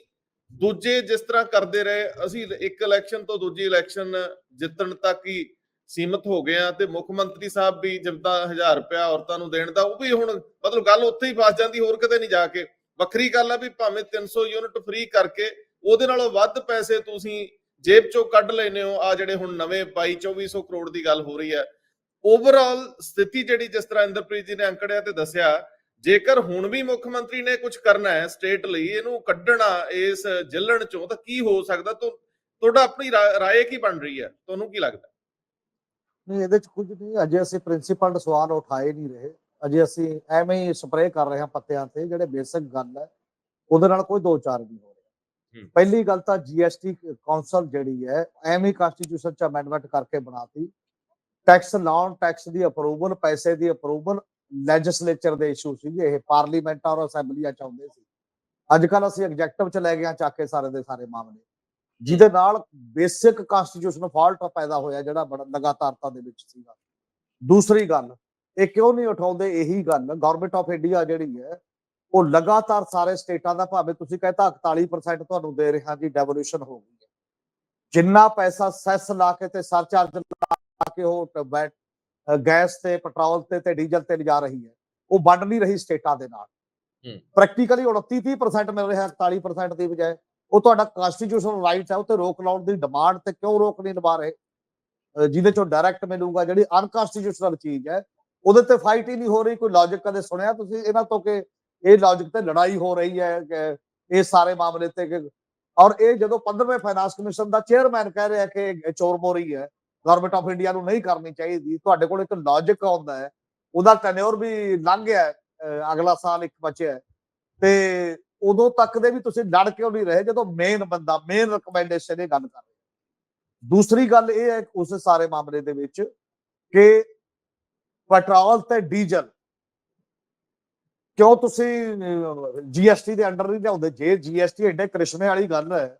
ਦੂਜੇ ਜਿਸ ਤਰ੍ਹਾਂ ਕਰਦੇ ਰਹੇ, ਅਸੀਂ ਇੱਕ ਇਲੈਕਸ਼ਨ ਤੋਂ ਦੂਜੀ ਇਲੈਕਸ਼ਨ ਜਿੱਤਣ ਤੱਕ ਹੀ ਸੀਮਤ ਹੋ ਗਏ ਆ ਤੇ ਮੁੱਖ ਮੰਤਰੀ ਸਾਹਿਬ ਵੀ ਜਿੱਦਾਂ 1000 ਰੁਪਇਆ ਔਰਤਾਂ ਨੂੰ ਦੇਣ ਦਾ, ਉਹ ਵੀ ਹੁਣ ਮਤਲਬ ਗੱਲ ਉੱਥੇ ਹੀ ਫਸ ਜਾਂਦੀ, ਹੋਰ ਕਿਤੇ ਨਹੀਂ ਜਾ ਕੇ। ਵੱਖਰੀ ਗੱਲ ਆ ਵੀ ਭਾਵੇਂ 300 ਯੂਨਿਟ ਫ੍ਰੀ ਕਰਕੇ ਉਹਦੇ ਨਾਲੋਂ ਵੱਧ ਪੈਸੇ ਤੁਸੀਂ ਜੇਬ ਚੋਂ ਕੱਢ ਲੈਨੇ ਹੋ। ਆ ਜਿਹੜੇ ਹੁਣ ਨਵੇਂ 22 2400 ਕਰੋੜ ਦੀ ਗੱਲ ਹੋ ਰਹੀ ਹੈ ਓਵਰਆਲ ਸਥਿਤੀ ਜਿਹੜੀ ਜਿਸ ਤਰ੍ਹਾਂ ਇੰਦਰਪ੍ਰੀਤ ਜੀ ਨੇ ਅੰਕੜਿਆ ਤੇ ਦੱਸਿਆ, ਜੇਕਰ ਹੁਣ ਵੀ ਮੁੱਖ ਮੰਤਰੀ ਨੇ ਕੁਝ ਕਰਨਾ ਹੈ ਸਟੇਟ ਲਈ, ਇਹਨੂੰ ਕੱਢਣਾ ਇਸ ਜਲਣ ਚੋਂ ਤਾਂ ਕੀ ਹੋ ਸਕਦਾ? ਤੁ- ਤੁਹਾਡਾ ਆਪਣੀ ਰਾ- ਰਾਏ ਕੀ ਬਣ ਰਹੀ ਹੈ? ਤੁਹਾਨੂੰ ਕੀ ਲੱਗਦਾ? ਨਹੀਂ ਇਹਦੇ ਚ ਕੁਝ ਨਹੀਂ। ਅਜੇ ਅਸੀਂ ਪ੍ਰਿੰਸੀਪਲ ਸਵਾਲ ਉਠਾਏ ਨਹੀਂ ਰਹੇ। ਅਜੇ ਅਸੀਂ ਐਵੇਂ ਹੀ ਸਪਰੇਅ ਕਰ ਰਹੇ ਹਾਂ ਪੱਤਿਆਂ ਤੇ ਜਿਹੜੇ ਬੇਸਿਕ ਗੱਲ ਹੈ। ਉਹਦੇ ਨਾਲ ਕੋਈ ਦੋ ਚਾਰ ਨਹੀਂ ਹੋ ਰਿਹਾ। ਪਹਿਲੀ ਗੱਲ ਤਾਂ ਜੀਐਸਟੀ ਕਾਉਂਸਲ ਜਿਹੜੀ ਹੈ ਐਵੇਂ ਕਨਸਟੀਟਿਊਸ਼ਨ ਚ ਅਮੈਂਡਮੈਂਟ ਕਰਕੇ ਬਣਾਤੀ। ਟੈਕਸ ਲਾਉਣ ਟੈਕਸ ਦੀ ਅਪਰੂਵਲ ਪੈਸੇ ਦੀ ਅਪਰੂਵਲ ਲੈਜਿਸਲੇਚਰ ਦੇ ਇਸ਼ੂ ਸੀ ਇਹ ਪਾਰਲੀਮੈਂਟਾਂ ਔਰ ਅਸੈਂਬਲੀਆਂ ਚ ਆਉਂਦੇ ਸੀ। ਅੱਜ ਕੱਲ ਅਸੀਂ ਐਗਜੈਕਟਿਵ ਚ ਲੈ ਗਏ ਹਾਂ ਚੱਕ ਕੇ ਸਾਰੇ ਦੇ ਸਾਰੇ ਮਾਮਲੇ। ਜਿਹਦੇ ਨਾਲ ਬੇਸਿਕ ਕਨਸਟੀਟਿਊਸ਼ਨ ਫਾਲਟ ਪੈਦਾ ਹੋਇਆ ਜਿਹੜਾ ਬੜਾ ਲਗਾਤਾਰਤਾ ਦੇ ਵਿੱਚ ਸੀਗਾ। ਦੂਸਰੀ ਗੱਲ ਇਹ ਕਿਉਂ ਨਹੀਂ ਉਠਾਉਂਦੇ? ਇਹੀ ਗੱਲ ਗਵਰਨਮੈਂਟ ਆਫ ਇੰਡੀਆ ਜਿਹੜੀ ਹੈ ਉਹ ਲਗਾਤਾਰ ਸਾਰੇ ਸਟੇਟਾਂ ਦਾ ਭਾਵੇਂ ਤੁਸੀਂ ਕਹਿੰਦਾ 41% ਤੁਹਾਨੂੰ ਦੇ ਰਿਹਾ ਜੀ ਡੈਵੋਲੂਸ਼ਨ ਹੋ ਗਈ ਹੈ। ਜਿੰਨਾ ਪੈਸਾ ਸੈਸ ਲਾ ਕੇ ਤੇ ਸਰਚਾਰਜ ਲਾ ਕੇ ਉਹ ਟ- ਬੈ- ਅ, ਗੈਸ ਤੇ ਪੈਟਰੋਲ ਤੇ ਤੇ ਡੀਜ਼ਲ ਤੇ ਲਿਜਾ ਰਹੀ ਹੈ ਉਹ ਵੰਡ ਨਹੀਂ ਰਹੀ ਸਟੇਟਾਂ ਦੇ ਨਾਲ। ਪ੍ਰੈਕਟੀਕਲੀ 29 30% ਮਿਲ ਰਿਹਾ 41% ਦੀ ਬਜਾਏ। ਉਹ ਤੁਹਾਡਾ ਕਨਸਟੀਟਿਊਸ਼ਨਲ ਰਾਈਟ ਹੈ, ਉਹ ਤੇ ਰੋਕ ਲਾਉਣ ਦੀ ਡਿਮਾਂਡ ਤੇ ਕਿਉਂ ਰੋਕ ਨਹੀਂ ਲਵਾ ਰਹੇ? ਜਿਹਦੇ ਚੋਂ ਡਾਇਰੈਕਟ ਮਿਲੂਗਾ, ਜਿਹੜੀ ਅਨਕਨਸਟੀਟਿਊਸ਼ਨਲ ਚੀਜ਼ ਹੈ, ਉਹਦੇ ਤੇ ਫਾਈਟ ਹੀ ਨਹੀਂ ਹੋ ਰਹੀ, ਕੋਈ ਲੌਜੀਕ ਕਦੇ ਸੁਣਿਆ ਤੁਸੀਂ? ਇਹਨਾਂ ਤੋਂ ਕਿ ਇਹ ਲੌਜੀਕ ਤੇ ਲੜਾਈ ਹੋ ਰਹੀ ਹੈ ਇਹ ਸਾਰੇ ਮਾਮਲੇ ਤੇ ਕਿ ਔਰ ਇਹ ਜਦੋਂ 15ਵੇਂ ਫਾਈਨਾਂਸ ਕਮਿਸ਼ਨ ਦਾ ਚੇਅਰਮੈਨ ਕਹਿ ਰਿਹਾ ਕਿ ਚੋਰ ਮੋਰੀ ਹੈ ਗਵਰਨਮੈਂਟ ਆਫ ਇੰਡੀਆ ਨੂੰ ਨਹੀਂ ਕਰਨੀ ਚਾਹੀਦੀ, ਤੁਹਾਡੇ ਕੋਲ ਇੱਕ ਲੌਜੀਕ ਆਉਂਦਾ ਹੈ, ਉਹਦਾ ਟੈਨਿਓਰ ਵੀ ਲੰਘ ਗਿਆ ਅਗਲਾ ਸਾਲ ਇੱਕ ਬਚਿਆ ਤੇ ਉਦੋਂ ਤੱਕ ਦੇ ਵੀ ਤੁਸੀਂ ਲੜ ਕਿਉਂ ਨਹੀਂ ਰਹੇ ਜਦੋਂ ਮੇਨ ਬੰਦਾ ਮੇਨ ਰეკਮੈਂਡੇਸ਼ਨ ਇਹ ਗੱਲ ਕਰ ਰਿਹਾ। ਦੂਸਰੀ ਗੱਲ ਇਹ ਹੈ ਉਸ ਸਾਰੇ ਮਾਮਲੇ ਦੇ ਵਿੱਚ ਕਿ ਪੈਟਰੋਲ ਤੇ ਡੀਜ਼ਲ ਕਿਉਂ ਤੁਸੀਂ ਜੀਐਸਟੀ ਦੇ ਅੰਡਰ ਨਹੀਂ ਲਿਆਉਂਦੇ? ਜੇ ਜੀਐਸਟੀ ਐਡੇ ਕ੍ਰਿਸ਼ਮੇ ਵਾਲੀ ਗੱਲ ਹੈ,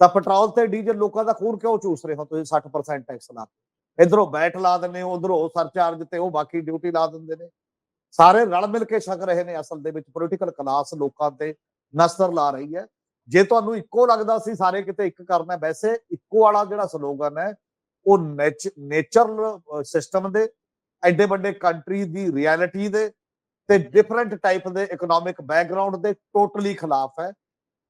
ਤਾਂ ਪੈਟਰੋਲ ਤੇ ਡੀਜ਼ਲ ਲੋਕਾਂ ਦਾ ਖੂਨ ਕਿਉਂ ਚੂਸ ਰਹੇ ਹੋ ਤੁਸੀਂ 60% ਟੈਕਸ ਲਾ ਕੇ? ਇਧਰੋਂ ਬੈਟ ਲਾ ਦਿੰਦੇ ਹੋ, ਉਧਰੋਂ ਸਰਚਾਰਜ ਤੇ ਉਹ ਬਾਕੀ ਡਿਊਟੀ ਲਾ ਦਿੰਦੇ ਨੇ। ਸਾਰੇ ਰਲ ਮਿਲ ਕੇ ਛਕ ਰਹੇ ਨੇ ਅਸਲ ਦੇ ਵਿੱਚ ਪੋਲੀਟੀਕਲ ਕਲਾਸ ਲੋਕਾਂ ਤੇ ਨਸਰ ਲਾ ਰਹੀ ਹੈ। ਜੇ ਤੁਹਾਨੂੰ ਇੱਕੋ ਲੱਗਦਾ ਸੀ ਸਾਰੇ ਕਿਤੇ ਇੱਕ ਕਰਨਾ, ਵੈਸੇ ਇੱਕੋ ਵਾਲਾ ਜਿਹੜਾ ਸਲੋਗਨ ਹੈ, ਉਹ ਨੇਚਰਲ ਸਿਸਟਮ ਦੇ, ਐਡੇ ਵੱਡੇ ਕੰਟਰੀ ਦੀ ਰਿਐਲਿਟੀ ਦੇ ਤੇ ਡਿਫਰੈਂਟ ਟਾਈਪ ਦੇ ਇਕਨੋਮਿਕ ਬੈਕਗ੍ਰਾਉਂਡ ਦੇ ਟੋਟਲੀ ਖਿਲਾਫ ਹੈ।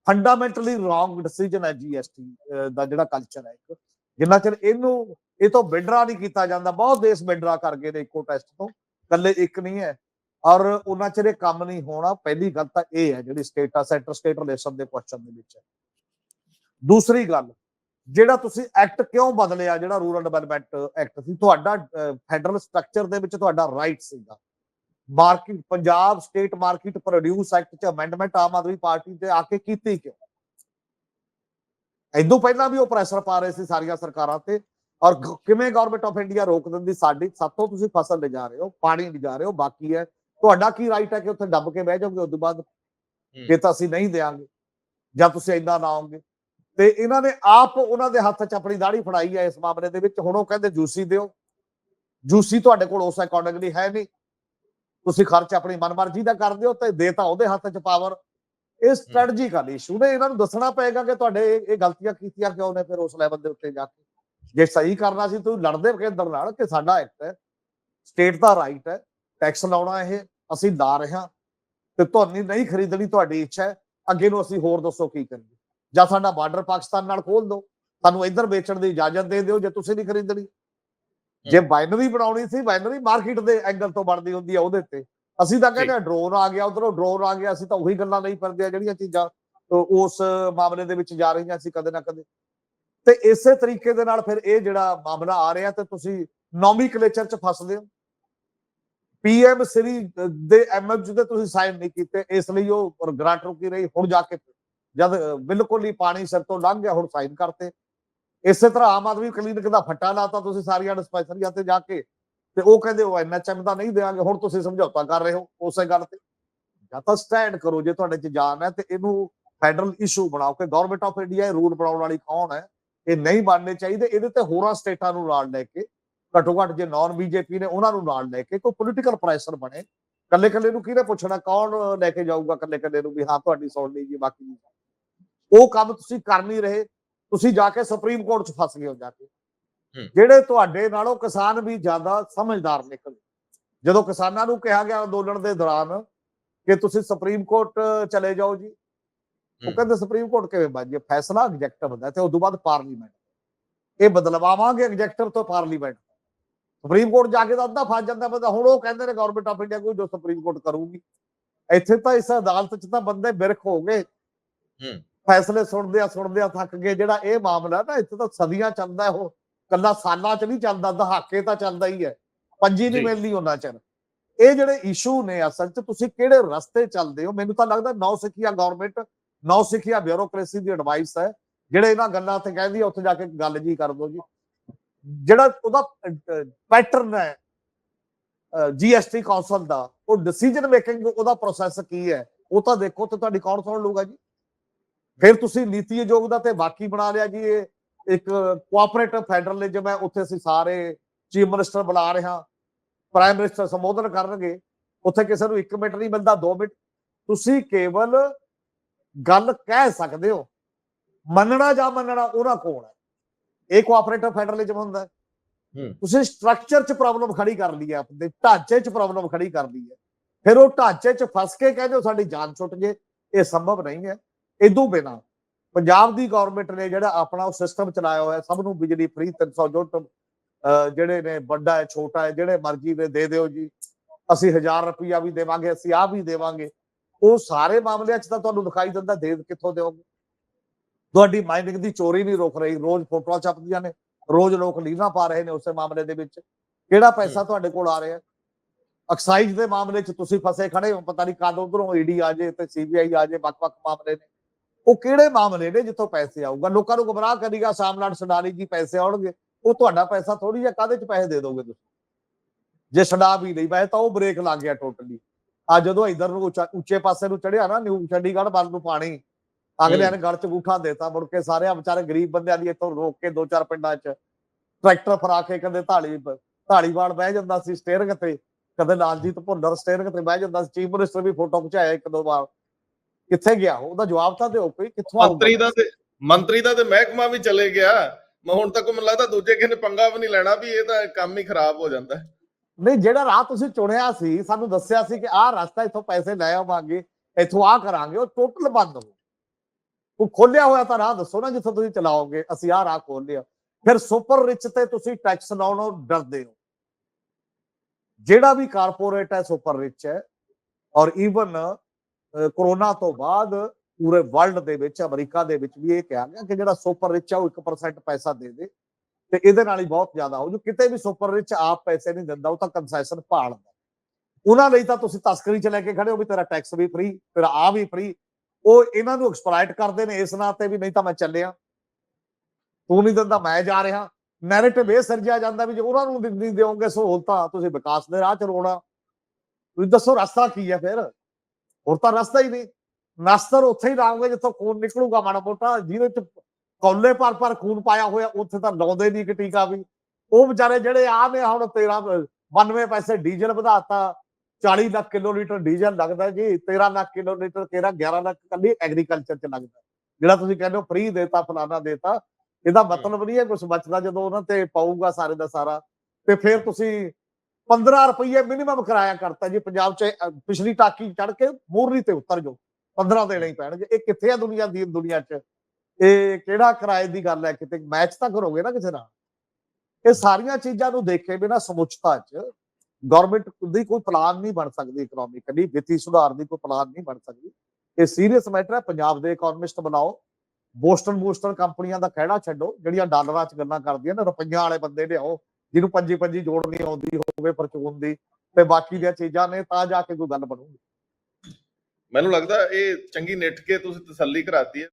ਫੰਡਾਮੈਂਟਲੀ ਰੋਂਗ ਡਿਸੀਜਨ ਹੈ ਜੀਐਸਟੀ ਦਾ ਜਿਹੜਾ ਕਲਚਰ ਹੈ ਇੱਕ। ਜਿੰਨਾ ਚਿਰ ਇਹਨੂੰ, ਇਹ ਤੋਂ ਵਿਡਰਾ ਨਹੀਂ ਕੀਤਾ ਜਾਂਦਾ, ਬਹੁਤ ਦੇਸ਼ ਵਿਡਰਾ ਕਰ ਗਏ ਨੇ ਇੱਕੋ ਟੈਸਟ ਤੋਂ। ਕੱਲੇ ਇੱਕ ਨਹੀਂ ਹੈ। ਔਰ ਉਹਨਾਂ ਚਿਰ ਇਹ ਕੰਮ ਨਹੀਂ ਹੋਣਾ, ਪਹਿਲੀ ਗੱਲ ਤਾਂ ਇਹ ਹੈ ਜਿਹੜੀ ਸਟੇਟ, ਸੈਂਟਰ ਸਟੇਟ ਰਿਲੇਸ਼ਨ ਦੇ ਕੁਐਸਚਨ ਦੇ ਵਿੱਚ ਹੈ। ਦੂਸਰੀ ਗੱਲ, ਜਿਹੜਾ ਤੁਸੀਂ ਐਕਟ ਕਿਉਂ ਬਦਲਿਆ, ਜਿਹੜਾ ਰੂਰਲ ਡਿਵੈਲਪਮੈਂਟ ਐਕਟ ਸੀ, ਤੁਹਾਡਾ ਫੈਡਰਲ ਸਟਰਕਚਰ ਦੇ ਵਿੱਚ ਤੁਹਾਡਾ ਰਾਈਟ ਸੀਗਾ। Market, Punjab state market produce act ਚ ਅਮੈਂਡਮੈਂਟ ਆਮ ਆਦਮੀ ਪਾਰਟੀ ਤੇ ਆ ਕੇ ਕੀਤੀ ਕਿਉਂ? ਇਦੋਂ ਪਹਿਲਾਂ ਵੀ ਉਹ ਪ੍ਰੈਸ਼ਰ ਪਾ ਰਹੇ ਸੀ ਸਾਰੀਆਂ ਸਰਕਾਰਾਂ ਤੇ, ਔਰ ਕਿਵੇਂ ਗਵਰਨਮੈਂਟ ਆਫ ਇੰਡੀਆ ਰੋਕ ਦਿੰਦੀ, ਸਾਡੀ, ਸਾਤੋਂ ਤੁਸੀਂ ਫਸਲ ਲੈ ਜਾ ਰਹੇ ਹੋ, ਪਾਣੀ ਲੈ ਜਾ ਰਹੇ ਹੋ, ਬਾਕੀ ਹੈ ਤੁਹਾਡਾ ਕੀ ਰਾਈਟ ਹੈ ਕਿ ਉੱਥੇ ਦੱਬ ਕੇ ਬਹਿ ਜਾਓਗੇ ਉਸ ਤੋਂ ਬਾਅਦ ਜੇ ਤਾਂ ਅਸੀਂ ਨਹੀਂ ਦੇਾਂਗੇ ਜਾਂ ਤੁਸੀਂ ਇੰਨਾ ਨਾ ਆਓਗੇ। ਤੇ ਇਹਨਾਂ ਨੇ ਆਪ ਉਹਨਾਂ ਦੇ ਹੱਥ 'ਚ ਆਪਣੀ ਦਾੜੀ ਫੜਾਈ ਹੈ ਇਸ ਮਾਮਲੇ ਦੇ ਵਿੱਚ। ਹੁਣ ਉਹ ਕਹਿੰਦੇ ਜੂਸੀ ਦਿਓ। ਜੂਸੀ ਤੁਹਾਡੇ ਕੋਲ ਉਸ ਅਕੋਰਡਿੰਗਲੀ ਹੈ ਨਹੀਂ। ਤੁਸੀਂ ਖਰਚ ਆਪਣੀ ਮਨਮਰਜ਼ੀ ਦਾ ਕਰਦੇ ਹੋ ਤੇ ਦੇ ਤਾਂ ਉਹਦੇ ਹੱਥ 'ਚ ਪਾਵਰ ਇਹ ਸਟ੍ਰੈਟਜੀਕਲ ਇਸ਼ੂ ਨੇ ਇਹਨਾਂ ਨੂੰ ਦੱਸਣਾ ਪਏਗਾ ਕਿ ਤੁਹਾਡੇ ਇਹ ਇਹ ਗਲਤੀਆਂ ਕੀਤੀਆਂ ਕਿਉਂ ਨੇ ਫਿਰ ਉਸ ਲੈਵਲ ਦੇ ਉੱਤੇ ਜਾ ਕੇ। ਜੇ ਸਹੀ ਕਰਨਾ ਸੀ ਤੁਸੀਂ ਲੜਦੇ ਕੇਂਦਰ ਨਾਲ ਕਿ ਸਾਡਾ ਐਕਟ ਹੈ। ਸਟੇਟ ਦਾ ਰਾਈਟ ਹੈ। ਟੈਕਸ ਲਾਉਣਾ ਇਹ ਅਸੀਂ ਲਾ ਰਹੇ ਹਾਂ ਤੇ ਤੁਹਾਨੂੰ ਨਹੀਂ ਖਰੀਦਣੀ ਤੁਹਾਡੀ ਇੱਛਾ ਹੈ ਅੱਗੇ ਨੂੰ ਅਸੀਂ ਹੋਰ ਦੱਸੋ ਕੀ ਕਰੀਏ। ਜਾਂ ਸਾਡਾ ਬਾਰਡਰ ਪਾਕਿਸਤਾਨ ਨਾਲ ਖੋਲ ਦਿਓ ਸਾਨੂੰ ਇੱਧਰ ਵੇਚਣ ਦੀ ਇਜਾਜ਼ਤ ਦੇ ਦਿਓ ਜੇ ਤੁਸੀਂ ਨਹੀਂ ਖਰੀਦਣੀ। ਜੇ ਬਾਈਨਰੀ ਬਣਾਉਣੀ ਸੀ ਬਾਈਨਰੀ ਮਾਰਕੀਟ ਦੇ ਐਂਗਲ ਤੋਂ ਬਣਦੀ ਹੁੰਦੀ ਆ ਉਹਦੇ ਤੇ। ਅਸੀਂ ਤਾਂ ਕਹਿੰਦੇ ਡਰੋਨ ਆ ਗਿਆ ਉਧਰੋਂ ਡਰੋਨ ਆ ਗਿਆ ਅਸੀਂ ਤਾਂ ਉਹੀ ਗੱਲਾਂ ਨਹੀਂ ਫਿਰਦੇ ਆ ਜਿਹੜੀਆਂ ਚੀਜ਼ਾਂ ਉਸ ਮਾਮਲੇ ਦੇ ਵਿੱਚ ਜਾ ਰਹੀਆਂ ਸੀ ਕਦੇ ਨਾ ਕਦੇ। ਤੇ ਇਸੇ ਤਰੀਕੇ ਦੇ ਨਾਲ ਫਿਰ ਇਹ ਜਿਹੜਾ ਮਾਮਲਾ ਆ ਰਿਹਾ ਤੇ ਤੁਸੀਂ ਨੋਮੀਕਲੇਚਰ ਚ ਫਸਦੇ ਹੋ। ਪੀਐਮ ਸ੍ਰੀ ਦੇ ਐਮਐਫਜੀ ਤੇ ਤੁਸੀਂ ਸਾਈਨ ਨਹੀਂ ਕੀਤੇ, ਇਸ ਲਈ ਉਹ ਗ੍ਰਾਂਟ ਰੁਕੀ ਰਹੀ, ਹੁਣ ਜਾ ਕੇ ਜਦ ਬਿਲਕੁਲ ਹੀ ਪਾਣੀ ਸਿਰ ਤੋਂ ਲੰਘ ਗਿਆ, ਹੁਣ ਸਾਈਨ ਕਰਤੇ। ਇਸੇ ਤਰ੍ਹਾਂ ਆਮ ਆਦਮੀ ਕਲੀਨਿਕ ਦਾ ਫੱਟਾ ਲਾਤਾ ਤੁਸੀਂ ਸਾਰੀਆਂ ਡਿਸਪੈਂਸਰੀਆਂ ਤੇ ਜਾ ਕੇ, ਤੇ ਉਹ ਕਹਿੰਦੇ, ਉਹ ਐਨਐਚਐਮ ਦਾ ਨਹੀਂ ਦੇਵਾਂਗੇ ਹੁਣ ਤੁਸੀਂ ਸਮਝੌਤਾ ਕਰ ਰਹੇ ਹੋ, ਉਸੇ ਗੱਲ ਤੇ। ਜਾਂ ਤਾਂ ਸਟੈਂਡ ਕਰੋ ਜੇ ਤੁਹਾਡੇ ਚ ਜਾਨ ਹੈ ਤੇ ਇਹਨੂੰ ਫੈਡਰਲ ਇਸ਼ੂ ਬਣਾਓ, ਕਿ ਗਵਰਨਮੈਂਟ ਆਫ ਇੰਡੀਆ ਇਹ ਰੂਲ ਬਣਾਉਣ ਵਾਲੀ ਕੌਣ ਹੈ? ਇਹ ਨਹੀਂ ਬਣਨੇ ਚਾਹੀਦੇ, ਇਹਦੇ ਤੇ ਹੋਰਾਂ ਸਟੇਟਾਂ ਨੂੰ ਨਾਲ ਲੈ ਕੇ ਘੱਟੋ ਘੱਟ ਜੇ ਨਾਨ ਬੀਜੇਪੀ ਨੇ ਉਹਨਾਂ ਨੂੰ ਨਾਲ ਲੈ ਕੇ ਕੋਈ ਪੋਲੀਟੀਕਲ ਪ੍ਰੈਸ਼ਰ ਬਣੇ ਕੱਲੇ ਕੱਲੇ ਨੂੰ ਕਿਹਨੇ ਪੁੱਛਣਾ ਕੌਣ ਲੈ ਕੇ ਜਾਊਗਾ ਕੱਲੇ ਕੱਲੇ ਨੂੰ ਵੀ ਹਾਂ ਤੁਹਾਡੀ ਸੁਣ ਲਈ ਜੀ ਬਾਕੀ ਨਹੀਂ। ਉਹ ਕੰਮ ਤੁਸੀਂ ਕਰ ਨਹੀਂ ਰਹੇ ਤੁਸੀਂ ਜਾ ਕੇ ਸੁਪਰੀਮ ਕੋਰਟ 'ਚ ਫਸ ਗਏ ਹੋ ਜਾ ਕੇ। ਜਿਹੜੇ ਤੁਹਾਡੇ ਨਾਲੋਂ ਕਿਸਾਨ ਵੀ ਜ਼ਿਆਦਾ ਸਮਝਦਾਰ ਨਿਕਲੇ ਜਦੋਂ ਕਿਸਾਨਾਂ ਨੂੰ ਕਿਹਾ ਗਿਆ ਅੰਦੋਲਨ ਦੇ ਦੌਰਾਨ ਕਿ ਤੁਸੀਂ ਸੁਪਰੀਮ ਕੋਰਟ ਚਲੇ ਜਾਓ ਜੀ ਉਹ। ਕਹਿੰਦੇ ਸੁਪਰੀਮ ਕੋਰਟ ਕਿਵੇਂ ਬਣ ਜੇ ਫੈਸਲਾ ਐਗਜ਼ੈਕਟਿਵ ਹੁੰਦਾ ਤੇ ਉਸ ਤੋਂ ਬਾਅਦ ਪਾਰਲੀਮੈਂਟ ਇਹ ਬਦਲਵਾਵਾਂਗੇ ਐਗਜ਼ੈਕਟਿਵ ਤੋਂ ਪਾਰਲੀਮੈਂਟ ਸੁਪਰੀਮ ਕੋਰਟ ਜਾ ਕੇ ਤਾਂ ਅੱਧਾ ਫਸ ਜਾਂਦਾ ਬੰਦਾ। ਹੁਣ ਉਹ ਕਹਿੰਦੇ ਨੇ ਗਵਰਨਮੈਂਟ ਆਫ ਇੰਡੀਆ ਕੋਈ ਜੋ ਸੁਪਰੀਮ ਕੋਰਟ ਕਰੂਗੀ। ਇੱਥੇ ਤਾਂ ਇਸ ਅਦਾਲਤ 'ਚ ਤਾਂ ਬੰਦੇ ਬਿਰਖ ਹੋ ਗਏ। ਹੂੰ। ਫੈਸਲੇ ਸੁਣਦੇ ਆ ਸੁਣਦੇ ਆ ਥੱਕ ਗਏ। ਜਿਹੜਾ ਇਹ ਮਾਮਲਾ ਨਾ ਇੱਥੇ ਤਾਂ ਸਦੀਆਂ ਚੱਲਦਾ ਉਹ। ਕੱਲਾ ਸਾਲਾਂ 'ਚ ਨਹੀਂ ਚੱਲਦਾ ਦਹਾਕੇ ਤਾਂ ਚੱਲਦਾ ਹੀ ਹੈ। ਪੰਜੀ ਨਹੀਂ। ਮਿਲਦੀ ਉਹਨਾਂ ਚਿਰ ਇਹ ਜਿਹੜੇ ਇਸ਼ੂ ਨੇ ਅਸਲ 'ਚ ਤੁਸੀਂ ਕਿਹੜੇ ਰਸਤੇ ਚੱਲਦੇ ਹੋ? ਮੈਨੂੰ ਤਾਂ ਲੱਗਦਾ ਨੌ ਸਿੱਖਿਆ ਗਵਰਨਮੈਂਟ ਨੌ ਸਿੱਖਿਆ ਬਿਊਰੋਕ੍ਰੇਸੀ ਦੀ ਐਡਵਾਈਸ ਹੈ। ਜਿਹੜੇ ਇਹਨਾਂ ਗੱਲਾਂ ਤੇ ਕਹਿੰਦੀ ਆ ਉੱਥੇ ਜਾ ਕੇ ਗੱਲ ਜੀ ਕਰ ਦੋ ਜੀ। ਜਿਹੜਾ ਉਹਦਾ ਪੈਟਰਨ ਹੈ ਜੀਐਸਟੀ ਕੌਂਸਲ ਦਾ, ਉਹ ਡਿਸੀਜਨ ਮੇਕਿੰਗ ਉਹਦਾ ਪ੍ਰੋਸੈਸ ਕੀ ਹੈ, ਉਹ ਤਾਂ ਦੇਖੋ ਤੇ ਤੁਹਾਡੀ ਕੌਣ ਸੁਣ ਲੂਗਾ ਜੀ। ਫਿਰ ਤੁਸੀਂ ਨੀਤੀ ਆਯੋਗ ਦਾ ਤੇ ਬਾਕੀ ਬਣਾ ਲਿਆ ਜੀ ਇਹ, ਇੱਕ ਕੋਆਪਰੇਟਿਵ ਫੈਡਰਲਿਜ਼ਮ ਹੈ ਉੱਥੇ ਅਸੀਂ ਸਾਰੇ ਚੀਫ ਮਿਨਿਸਟਰ ਬੁਲਾ ਰਹੇ ਹਾਂ ਪ੍ਰਾਈਮ ਮਿਨਿਸਟਰ ਸੰਬੋਧਨ ਕਰਨਗੇ, ਉੱਥੇ ਕਿਸੇ ਨੂੰ 1 ਮਿੰਟ ਨਹੀਂ ਮਿਲਦਾ 2 ਮਿੰਟ। ਤੁਸੀਂ ਕੇਵਲ ਗੱਲ ਕਹਿ ਸਕਦੇ ਹੋ, ਮੰਨਣਾ ਜਾਂ ਮੰਨਣਾ ਉਹਨਾਂ ਕੋਲ ਹੈ? ਇਹ ਕੋਆਪਰੇਟਿਵ ਫੈਡਰਲਿਜ਼ਮ ਹੁੰਦਾ। ਤੁਸੀਂ ਸਟਰਕਚਰ 'ਚ ਪ੍ਰੋਬਲਮ ਖੜੀ ਕਰ ਲਈ ਹੈ ਆਪਣੇ ਢਾਂਚੇ 'ਚ ਪ੍ਰੋਬਲਮ ਖੜੀ ਕਰ ਲਈ ਹੈ। ਫਿਰ ਉਹ ਢਾਂਚੇ 'ਚ ਫਸ ਕੇ ਕਹਿੰਦੇ ਹੋ ਸਾਡੀ ਜਾਨ ਛੁੱਟ ਜੇ ਇਹ ਸੰਭਵ ਨਹੀਂ ਹੈ। ਇਦੋਂ ਬਿਨਾ ਪੰਜਾਬ ਦੀ ਗਵਰਨਮੈਂਟ ਨੇ ਜਿਹੜਾ ਆਪਣਾ ਉਹ ਸਿਸਟਮ ਚਲਾਇਆ ਹੋਇਆ ਸਭ ਨੂੰ ਬਿਜਲੀ ਫ੍ਰੀ 300 ਯੂਨਿਟ ਜਿਹੜੇ ਨੇ ਵੱਡਾ ਹੈ ਛੋਟਾ ਹੈ ਜਿਹੜੇ ਮਰਜ਼ੀ ਦੇ ਦੇ ਦਿਓ ਜੀ। ਅਸੀਂ 1000 ਰੁਪਇਆ ਵੀ ਦੇਵਾਂਗੇ ਅਸੀਂ ਆਹ ਵੀ ਦੇਵਾਂਗੇ। ਉਹ ਸਾਰੇ ਮਾਮਲਿਆਂ 'ਚ ਤਾਂ ਤੁਹਾਨੂੰ ਦਿਖਾਈ ਦਿੰਦਾ ਦੇ ਕਿੱਥੋਂ ਦਿਓਗੇ? ਤੁਹਾਡੀ ਮਾਈਨਿੰਗ ਦੀ ਚੋਰੀ ਨਹੀਂ ਰੁਕ ਰਹੀ ਰੋਜ਼ ਫੋਟੋਆਂ ਛਪਦੀਆਂ ਨੇ ਰੋਜ਼ ਲੋਕ ਲੀਨਾ ਪਾ ਰਹੇ ਨੇ ਉਸੇ ਮਾਮਲੇ ਦੇ ਵਿੱਚ। ਕਿਹੜਾ ਪੈਸਾ ਤੁਹਾਡੇ ਕੋਲ ਆ ਰਿਹਾ? ਐਕਸਾਈਜ਼ ਦੇ ਮਾਮਲੇ 'ਚ ਤੁਸੀਂ ਫਸੇ ਖੜੇ ਹੋ ਪਤਾ ਨਹੀਂ ਕਦ ਉਧਰੋਂ ਈਡੀ ਆ ਜੇ ਤੇ ਸੀਬੀਆਈ ਆ ਜੇ ਵੱਖ-ਵੱਖ ਮਾਮਲੇ ਨੇ। ਉਹ ਕਿਹੜੇ ਮਾਮਲੇ ਨੇ ਜਿੱਥੋਂ ਪੈਸੇ ਆਊਗਾ? ਲੋਕਾਂ ਨੂੰ ਗੁੰਮਰਾਹ ਕਰੇਗਾ ਸਾਮਲਾਟ ਸਡਾਲੀ ਜੀ ਪੈਸੇ ਆਉਣਗੇ। ਉਹ ਤੁਹਾਡਾ ਪੈਸਾ ਥੋੜੀ ਜਿਹਾ ਕਾਹਦੇ 'ਚ ਪੈਸੇ ਦੇ ਦੋਗੇ ਤੁਸੀਂ? ਜੇ ਛਡਾ ਵੀ ਨਹੀਂ ਪਏ ਤਾਂ ਉਹ ਬ੍ਰੇਕ ਲੱਗ ਗਿਆ ਟੋਟਲੀ ਆ ਜਦੋਂ ਇਧਰ ਨੂੰ ਉੱਚਾ- ਉੱਚੇ ਪਾਸੇ ਨੂੰ ਚੜਿਆ ਨਾ ਨਿਊ ਚੰਡੀਗੜ੍ਹ ਵੱਲ ਨੂੰ ਪਾਣੀ ਅਗਲਿਆਂ ਨੇ ਗਲ ਚ ਬੂਠਾ ਦੇਤਾ ਮੁੜ ਕੇ ਸਾਰੇ ਵਿਚਾਰੇ ਗਰੀਬ ਬੰਦਿਆਂ ਦੀ ਇੱਥੋਂ ਰੋਕ ਕੇ ਦੋ ਚਾਰ ਪਿੰਡਾਂ 'ਚ ਟਰੈਕਟਰ ਫਰਾ ਕੇ ਕਦੇ ਢਾਲੀ ਢਾਲੀਵਾਲ ਬਹਿ ਜਾਂਦਾ ਸੀ ਸਟੇਅਰਿੰਗ ਤੇ ਕਦੇ ਲਾਲਜੀਤ ਭੁੱਲਰ ਸਟੇਅਰਿੰਗ ਤੇ ਬਹਿ ਜਾਂਦਾ ਸੀ ਚੀਫ ਮਿਨਿਸਟਰ ਵੀ ਫੋਟੋ ਖਿਚਾਇਆ ਇੱਕ ਦੋ ਵਾਰ ਕਿੱਥੇ ਗਿਆ ਉਹ? ਉਹਦਾ ਜਵਾਬ ਤਾਂ ਦਿਓ ਕੋਈ ਕਿੱਥੋਂ ਆਊਗਾ ਮੰਤਰੀ ਦਾ ਤੇ ਮੰਤਰੀ ਦਾ ਤੇ ਮਹਿਕਮਾ ਵੀ ਚਲੇ ਗਿਆ ਮੈਂ ਹੁਣ ਤੱਕ ਮੈਨੂੰ ਲੱਗਦਾ ਦੂਜੇ ਕਿਸੇ ਨੇ ਪੰਗਾ ਵੀ ਨਹੀਂ ਲੈਣਾ ਵੀ ਇਹ ਤਾਂ ਕੰਮ ਹੀ ਖਰਾਬ ਹੋ ਜਾਂਦਾ। ਨਹੀਂ ਜਿਹੜਾ ਰਾਹ ਤੁਸੀਂ ਚੁਣਿਆ ਸੀ ਸਾਨੂੰ ਦੱਸਿਆ ਸੀ ਕਿ ਆਹ ਰਸਤਾ ਇੱਥੋਂ ਪੈਸੇ ਲੈ ਆਵਾਂਗੇ ਇੱਥੋਂ ਆ ਕਰਾਂਗੇ ਉਹ ਟੋਟਲ ਬੰਦ ਹੋ ਉਹ ਖੋਲਿਆ ਹੋਇਆ ਤਾਂ ਰਾਹ ਦੱਸੋ ਨਾ ਜਿੱਥੇ ਤੁਸੀਂ ਚਲਾਓਗੇ, ਅਸੀਂ ਆਹ ਰਾਹ ਖੋਲ ਲਿਆ। ਫਿਰ ਸੁਪਰ ਰਿਚ ਤੇ ਤੁਸੀਂ ਟੈਕਸ ਲਾਉਣੋਂ ਡਰਦੇ ਹੋ। ਜਿਹੜਾ ਵੀ ਕਾਰਪੋਰੇਟ ਹੈ ਸੁਪਰ ਰਿਚ ਹੈ, ਔਰ ਈਵਨ ਕਰੋਨਾ ਤੋਂ ਬਾਅਦ ਪੂਰੇ ਵਰਲਡ ਦੇ ਵਿੱਚ, ਅਮਰੀਕਾ ਦੇ ਵਿੱਚ ਵੀ ਇਹ ਕਿਹਾ ਗਿਆ ਕਿ ਜਿਹੜਾ ਸੁਪਰ ਰਿਚ ਹੈ ਉਹ 1% ਪੈਸਾ ਦੇ ਦੇ। ਤੇ ਇਹਦੇ ਨਾਲ ਹੀ ਬਹੁਤ ਜ਼ਿਆਦਾ ਹੋ ਜੂ। ਕਿਤੇ ਵੀ ਸੁਪਰ ਰਿਚ ਆਪ ਪੈਸੇ ਨਹੀਂ ਦਿੰਦਾ, ਉਹ ਤਾਂ ਕੰਸੈਸ਼ਨ ਭਾਲਦਾ। ਉਹਨਾਂ ਲਈ ਤਾਂ ਤੁਸੀਂ ਤਸਕਰੀ ਚ ਲੈ ਕੇ ਖੜੇ ਹੋ ਵੀ ਤੇਰਾ ਟੈਕਸ ਵੀ ਫ੍ਰੀ ਤੇਰਾ ਆ ਵੀ ਫ੍ਰੀ ਉਹ ਇਹਨਾਂ ਨੂੰ ਐਕਸਪਲੋਇਟ ਕਰਦੇ ਨੇ ਇਸ ਨਾਂ ਤੇ ਵੀ ਨਹੀਂ ਤਾਂ ਮੈਂ ਚੱਲਿਆ। ਤੂੰ ਨਹੀਂ ਦਿੰਦਾ, ਮੈਂ ਜਾ ਰਿਹਾ। ਨੈਰੇਟਿਵ ਇਹ ਸਿਰਜਿਆ ਜਾਂਦਾ ਵੀ ਜੇ ਉਹਨਾਂ ਨੂੰ ਨਹੀਂ ਦਿਓਗੇ ਸਹੂਲਤਾਂ, ਤੁਸੀਂ ਵਿਕਾਸ ਦੇ ਰਾਹ ਚ ਰੋਣਾ। ਤੁਸੀਂ ਦੱਸੋ ਰਸਤਾ ਕੀ ਹੈ ਫਿਰ? ਹੋਰ ਤਾਂ ਰਸਤਾ ਹੀ ਨਹੀਂ। ਨਸਤਰ ਉੱਥੇ ਹੀ ਲਾਉਂਗੇ ਜਿੱਥੋਂ ਖੂਨ ਨਿਕਲੂਗਾ ਮਾੜਾ ਮੋਟਾ, ਜਿਹਦੇ ਚ ਕੌਲੇ ਪਰ ਪਰ ਖੂਨ ਪਾਇਆ ਹੋਇਆ, ਉੱਥੇ ਤਾਂ ਲਾਉਂਦੇ ਨਹੀਂ ਕਿ ਟੀਕਾ ਵੀ। ਉਹ ਵਿਚਾਰੇ ਜਿਹੜੇ ਆ ਨੇ ਹੁਣ 13 92 ਪੈਸੇ ਡੀਜ਼ਲ ਵਧਾਤਾ 40 ਲੱਖ ਕਿਲੋਲੀਟਰ ਡੀਜ਼ਲ ਲੱਗਦਾ ਜੀ 13 ਲੱਖ ਕਿਲੋਲੀਟਰ ਕਿਹੜਾ 11 ਲੱਖ ਕੱਲੀ ਐਗਰੀਕਲਚਰ ਚ ਲੱਗਦਾ। ਜਿਹੜਾ ਤੁਸੀਂ ਕਹਿੰਦੇ ਹੋ ਫ੍ਰੀ ਦੇਤਾ ਫਲਾਣਾ ਦੇਤਾ ਇਹਦਾ ਮਤਲਬ ਨਹੀਂ ਹੈ ਕੁਝ ਬਚਦਾ ਜਦੋਂ ਉਹਨਾਂ ਤੇ ਪਾਊਗਾ ਸਾਰੇ ਦਾ ਸਾਰਾ। ਤੇ ਫਿਰ ਤੁਸੀਂ 15 ਰੁਪਏ ਮਿਨੀਮਮ ਕਿਰਾਇਆ ਕਰਤਾ ਜੀ ਪੰਜਾਬ ਚ ਪਿਛਲੀ ਟਾਕੀ ਚੜ ਕੇ ਮੂਰਲੀ ਤੇ ਉਤਰ ਜਾਓ। 15 ਦੇਣੇ ਹੀ ਪੈਣਗੇ। ਇਹ ਕਿੱਥੇ ਆ ਦੁਨੀਆ ਦੀ ਦੁਨੀਆ ਚ? ਇਹ ਕਿਹੜਾ ਕਿਰਾਏ ਦੀ ਗੱਲ ਹੈ ਕਿਤੇ? ਮੈਚ ਤਾਂ ਕਰੋਗੇ ਨਾ ਕਿਸੇ ਨਾਲ। ਇਹ ਸਾਰੀਆਂ ਚੀਜ਼ਾਂ ਨੂੰ ਦੇਖੇ ਬਿਨਾ ਸਮੁੱਚਤਾ ਚ ਗਵਰਨਮੈਂਟ ਦੀ ਕੋਈ ਪਲਾਨ ਨਹੀਂ ਬਣ ਸਕਦੀ ਇਕਨੋਮਿਕਲੀ ਵਿੱਤੀ ਸੁਧਾਰ ਦੀ ਕੋਈ ਪਲਾਨ ਨਹੀਂ ਬਣ ਸਕਦੀ। ਇਹ ਸੀਰੀਅਸ ਮੈਟਰ ਹੈ, ਪੰਜਾਬ ਦੇ ਇਕਨੋਮਿਸਟ ਬਣਾਓ। ਬੋਸਟਨ ਬੂਸਟਨ ਕੰਪਨੀਆਂ ਦਾ ਖਹਿੜਾ ਛੱਡੋ, ਜਿਹੜੀਆਂ ਡਾਲਰਾਂ 'ਚ ਗੱਲਾਂ ਕਰਦੀਆਂ ਨੇ, ਰੁਪਈਆਂ ਵਾਲੇ ਬੰਦੇ ਲਿਆਓ, ਜਿਹਨੂੰ ਪੰਜੀ ਪੰਜੀ ਜੋੜਨੀ ਆਉਂਦੀ, ਹੋਵੇ ਪਰਚੂਨ ਦੀ, ਤੇ ਬਾਕੀ ਦੀਆਂ ਚੀਜ਼ਾਂ ਨੇ, ਤਾਂ ਜਾ ਕੇ ਕੋਈ ਗੱਲ ਬਣੂਗੀ। ਮੈਨੂੰ ਲੱਗਦਾ ਇਹ ਚੰਗੀ ਨਿੱਠ ਕੇ ਤੁਸੀਂ ਤਸੱਲੀ ਕਰਾਤੀ ਹੈ।